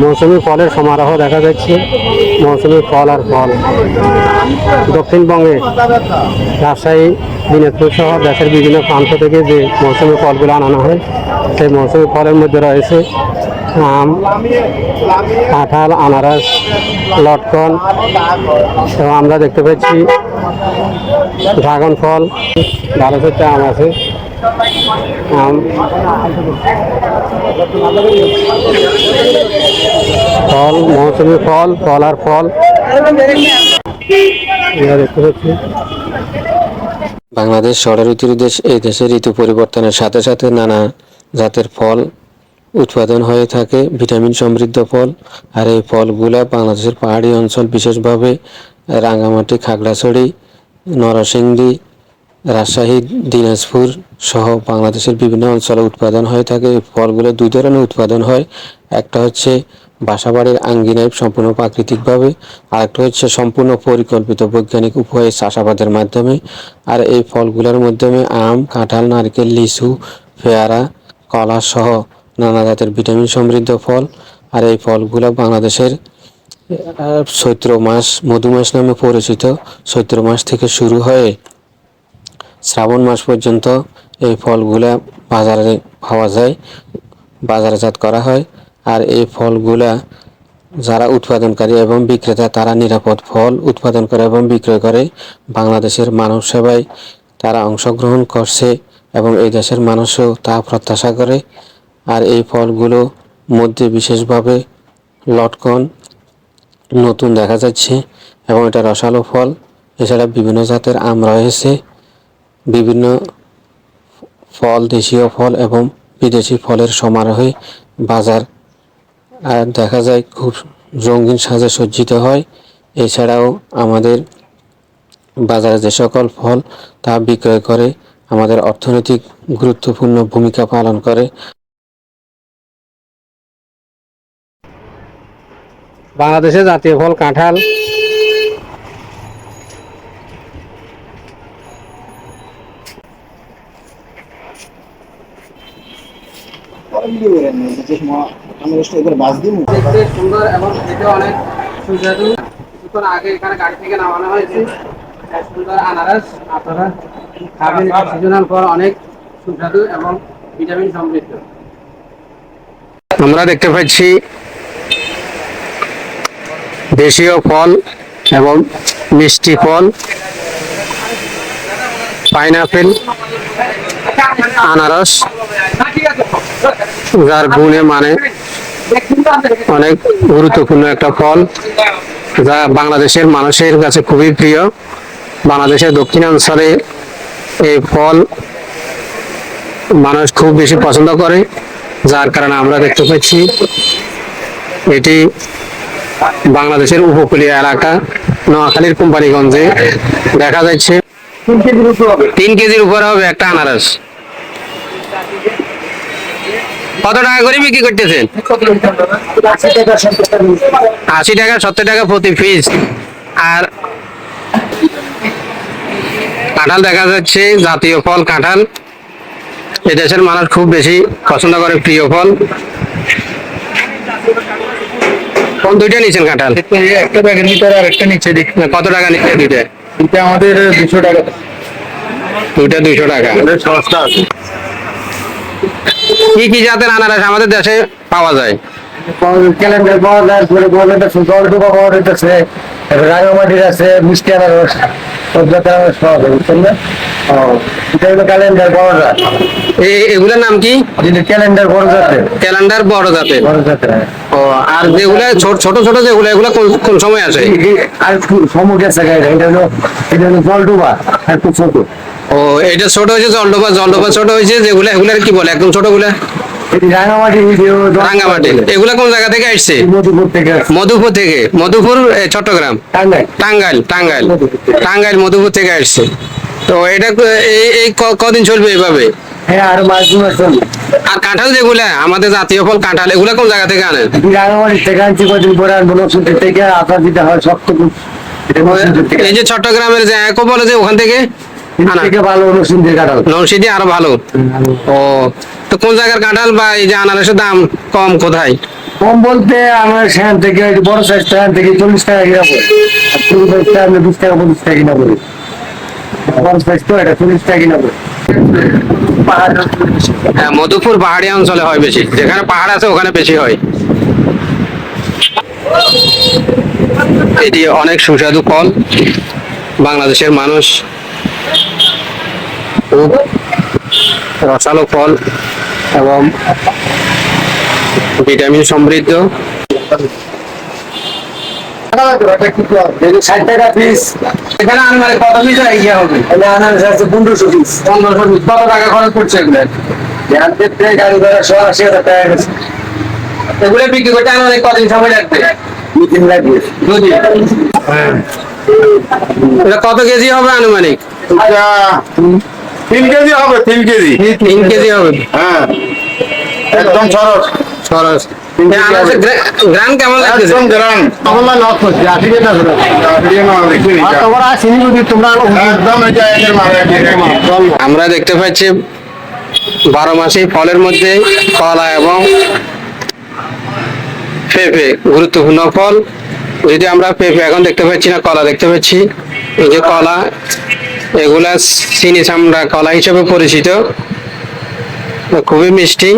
মৌসুমি ফলের সমারোহ দেখা যাচ্ছে। মৌসুমি ফল আর ফল। দক্ষিণবঙ্গে রাজশাহী, দিনাজপুর সহ দেশের বিভিন্ন প্রান্ত থেকে যে মৌসুমি ফলগুলো আনানো হয়, সেই মৌসুমি ফলের মধ্যে রয়েছে আম, কাঁঠাল, আনারস, লটকন এবং আমরা দেখতে পাচ্ছি ড্রাগন ফল। ভালো একটা আম আছে। ফল, মৌসুমি ফল ফল আর ফল। বাংলাদেশ ষড়ঋতুর দেশ এই দেশে ঋতু পরিবর্তনের সাথে সাথে নানা জাতের ফল উৎপাদন হয়ে থাকে। ভিটামিন সমৃদ্ধ ফল। আর এই ফলগুলা বাংলাদেশের পাহাড়ি অঞ্চল বিশেষভাবে রাঙ্গামাটি, খাগড়াছড়ি, নরসিংদী রাজশাহী, দিনাজপুর সহ বাংলাদেশের বিভিন্ন অঞ্চলে উৎপাদন হয়ে থাকে। ফলগুলো দুই ধরনের উৎপাদন হয়। একটা হচ্ছে বাসাবাড়ির আঙ্গিনায় সম্পূর্ণ প্রাকৃতিকভাবে আর একটা হচ্ছে সম্পূর্ণ পরিকল্পিত বৈজ্ঞানিক উপায়ে চাষাবাদের মাধ্যমে। আর এই ফলগুলোর মাধ্যমে আম, কাঁঠাল, নারকেল, লিচু, পেয়ারা, কলা সহ নানা জাতের ভিটামিন সমৃদ্ধ ফল। আর এই ফলগুলো বাংলাদেশের চৈত্র মাস, মধু মাস নামে পরিচিত। চৈত্র মাস থেকে শুরু হয়ে শ্রাবণ মাস পর্যন্ত এই ফলগুলা বাজারে পাওয়া যায় বাজারজাত করা হয়। আর এই ফলগুলা যারা উৎপাদনকারী এবং বিক্রেতা, তারা নিরাপদ ফল উৎপাদন করে এবং বিক্রয় করে। বাংলাদেশের মানব সেবায় তারা অংশগ্রহণ করছে এবং এই দেশের মানুষও তা প্রত্যাশা করে। আর এই ফলগুলো মধ্যে বিশেষভাবে লটকন নতুন দেখা যাচ্ছে এবং এটা রসালো ফল। এছাড়া বিভিন্ন জাতের আম রয়েছে। বিভিন্ন ফল, দেশীয় ফল এবং বিদেশি ফলের সমারোহে বাজার আর দেখা যায় খুব রঙিন সাজে সজ্জিত হয়। এছাড়াও আমাদের বাজারে যে সকল ফল তা বিক্রয় করে, আমাদের অর্থনৈতিক গুরুত্বপূর্ণ ভূমিকা পালন করে। বাংলাদেশে জাতীয় ফল কাঁঠাল দেখতে সুন্দর এবং খেতে অনেক সুস্বাদু। কিছুক্ষণ আগে এখানে গাড়ি থেকে নামানো হয়েছে। সুন্দর আনারস আপনারা খাবেন সিজনাল ফল অনেক সুস্বাদু এবং ভিটামিন সমৃদ্ধ। আমরা দেখতে পাচ্ছি দেশীয় ফল এবং মিষ্টি ফল পাইনাপেল আনারস। যার গুণে মানে অনেক গুরুত্বপূর্ণ একটা ফল, যা বাংলাদেশের মানুষের কাছে খুবই প্রিয়। বাংলাদেশের দক্ষিণাঞ্চলে এই ফল মানুষ খুব বেশি পছন্দ করে, যার কারণে আমরা দেখতে পাচ্ছি এটি বাংলাদেশের উপকূলীয় এলাকা, নোয়াখালীর কোম্পানিগঞ্জে দেখা যাচ্ছে। তিন কেজির উপরে হবে, একটা আনারস। কত টাকা করে বিক্রি করতেছেন? আশি টাকা সত্তর টাকা প্রতি পিস আর কাঁঠাল দেখা যাচ্ছে জাতীয় ফল কাঁঠাল। এদেশের মানুষ খুব বেশি পছন্দ করে প্রিয় ফল। কোন দুইটা নিচ্ছেন কাঁঠাল? একটা ব্যাগের ভিতরে আর একটা নিচে দিক। কত টাকা নিচ্ছে দুইটা? এটা আমাদের দুশো টাকা। দুইটা দুইশো টাকা। সস্তা আছে। কি কি জাতের আনারস আমাদের দেশে পাওয়া যায়? ক্যালেন্ডার পাওয়া যায় পরে গভর্নমেন্ট আছে জলডুবা পাওয়া যাইতেছে। রাঙামাটির আছে মিষ্টি আনারস সব আনারস পাওয়া যায় বুঝছেন না? ও, এটা হলো ক্যালেন্ডার বড় জাত। এগুলোর নাম কি? ক্যালেন্ডার বড় জাতের। ক্যালেন্ডার বড় জাতের। বড় জাতের হ্যাঁ। ও আর যেগুলো ছোট ছোট ছোট যেগুলো এগুলো কোন সময় আসে? এই- আর সমুদ্র গেছে গাড়ি এটা হলো এটা হলো আর খুব ছোট। ও এটা ছোট হয়েছে জলডোবা জলডোবা ছোট হয়েছে যেগুলো এগুলার কি বলে? একদম ছোটগুলা রাঙামাটি এগুলা কোন জায়গা থেকে আসছে? মধুপুর থেকে মধুপুর চট্টগ্রাম? টাঙ্গাইল। টাঙ্গাইল টাঙ্গাইল। মধুপুর থেকে আসছে। তো এটা এই কদিন চলবে এভাবে? হ্যাঁ আর কাঁঠাল যেগুলা আমাদের জাতীয় ফল কাঁঠাল এগুলা কোন জায়গা থেকে আনেন? রাঙামাটি থেকে আনছি কদিন পরে দিতে হয় শক্ত এই যে চট্টগ্রামের যে একো বলে যে ওখান থেকে? ভালো কাঁঠাল। আরও ভালো। ও তো কোন জায়গার কাঁঠাল বা এই যে আনারসের দাম কম কোথায়? কম বলতে আমার সেখান থেকে বড় সাইজ সেখান থেকে চল্লিশ টাকা কিনা পড়ে আর ছোট সাইজটা আমি বিশ টাকা পঁচিশ টাকা কিনা পড়ে বড় সাইজ তো এটা চল্লিশ টাকা কিনা পড়ে হ্যাঁ মধুপুর পাহাড়ি অঞ্চলে হয় বেশি। যেখানে পাহাড় আছে ওখানে বেশি হয়। এটি অনেক সুস্বাদু ফল। বাংলাদেশের মানুষ খুব রসালো ফল এবং ভিটামিন সমৃদ্ধ। এগুলো? বিক্রি করতে আমাদের কদিন সময় লাগবে? দুদিন লাগবে। দুদিন এটা কত কেজি হবে আনুমানিক? তিন কেজি হবে তিন কেজি। তিন কেজি হবে। হ্যাঁ। একদম সরস। গ্রাম কেমন একদম গ্রাম আমার করছি তোমরা একদম একের মারা। আমরা দেখতে পাচ্ছি বারো মাসে ফলের মধ্যে কলা এবং পেঁপে গুরুত্বপূর্ণ ফল। যদি আমরা পেঁপে এখন দেখতে পাচ্ছি না কলা দেখতে পাচ্ছি। এই যে কলা এগুলা চিনি চামড়া কলা হিসেবে পরিচিত। খুবই মিষ্টি।